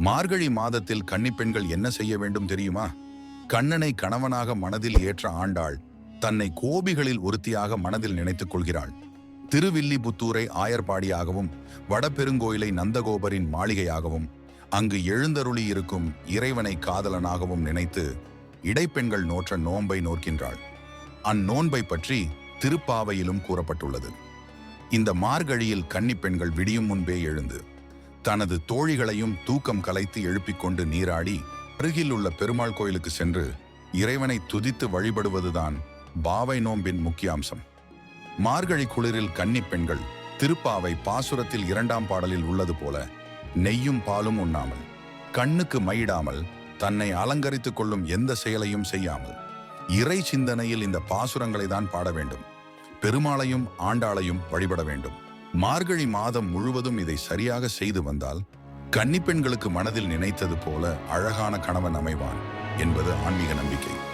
மார்கழி மாதத்தில் கன்னிப்பெண்கள் என்ன செய்ய வேண்டும் தெரியுமா? கண்ணனை கணவனாக மனதில் ஏற்ற ஆண்டாள் தன்னை கோபிகளில் ஒருத்தியாக மனதில் நினைத்துக் கொள்கிறாள். திருவில்லிபுத்தூரை ஆயர்பாடியாகவும் வடபெருங்கோயிலை நந்தகோபரின் மாளிகையாகவும் அங்கு எழுந்தருளி இருக்கும் இறைவனை காதலனாகவும் நினைத்து இடைப்பெண்கள் நோற்ற நோன்பை நோக்கின்றாள் அந்நோன்பை பற்றி திருப்பாவையிலும் கூறப்பட்டுள்ளது. இந்த மார்கழியில் கன்னிப்பெண்கள் விடியும் முன்பே எழுந்து தனது தோழிகளையும் தூக்கம் கலைத்து எழுப்பிக் கொண்டு நீராடி அருகில் உள்ள பெருமாள் கோயிலுக்கு சென்று இறைவனை துதித்து வழிபடுவதுதான் பாவை நோம்பின் முக்கிய அம்சம் மார்கழி குளிரில் கன்னிப் பெண்கள் திருப்பாவை பாசுரத்தில் இரண்டாம் பாடலில் உள்ளது போல நெய்யும் பாலும் உண்ணாமல் கண்ணுக்கு மயிடாமல் தன்னை அலங்கரித்துக் கொள்ளும் எந்த செயலையும் செய்யாமல் இறை சிந்தனையில் இந்த பாசுரங்களை தான் பாட வேண்டும். பெருமாளையும் ஆண்டாளையும் வழிபட வேண்டும். மார்கழி மாதம் முழுவதும் இதை சரியாக செய்து வந்தால் கன்னிப்பெண்களுக்கு மனதில் நினைத்தது போல அழகான கணவன் அமைவான் என்பது ஆன்மீக நம்பிக்கை.